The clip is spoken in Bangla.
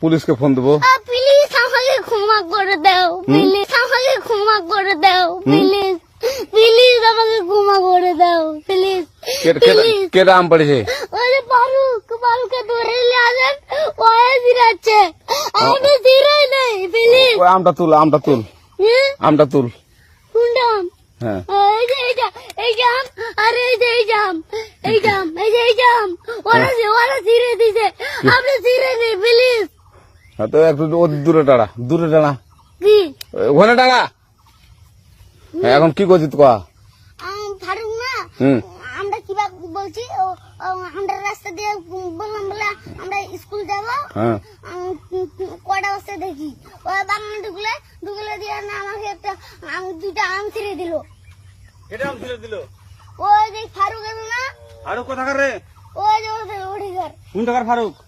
পুলিশকে ফোন দেবো। প্লিজ আমাকে ক্ষমা করে দাও প্লিজ আমাকে ক্ষমা করে দাও প্লিজ প্লিজ আমাকে ক্ষমা করে দাও প্লিজ কেটা আম পড়েছে যে ফারুক ধরে নিয়ে আসেন ওয়ে জিরাচ্ছে আমাকে জিরাই নেই প্লিজ ওই আমটা তুল আমটা তুল। আমটা তুল। কুন্ডাম হ্যাঁ। এই যে এই জাম এই জাম আরে এই যে এই জাম এই জাম এই যে এই জাম ওরা যে ওরা জিরে দিছে আপনি জিরে নেই প্লিজ হ্যাঁ, তো একটু ও দূরে টাড়া দূরে টাড়া কি? ওখানে টাড়া হ্যাঁ, এখন কি করছিস কয়া আম, ফারুক না হুম। আমরা কিবা বলছি ও, ও, আমরা রাস্তা দিয়ে বললাম বলে আমরা স্কুল যাব। হ্যাঁ। আম, কটা বসে দেখি। ওই বাগানে ঢুকলে ঢুকলে দিয়ে না আমাকে একটা আম, দুইটা আম ছিঁড়ে দিল। এটা আম ছিঁড়ে দিল? ওই যে ফারুক এলো না ফারুক কোথাকার রে? ওই যে ওদের ওঠিকার কোন টাকার ফারুক? ওই না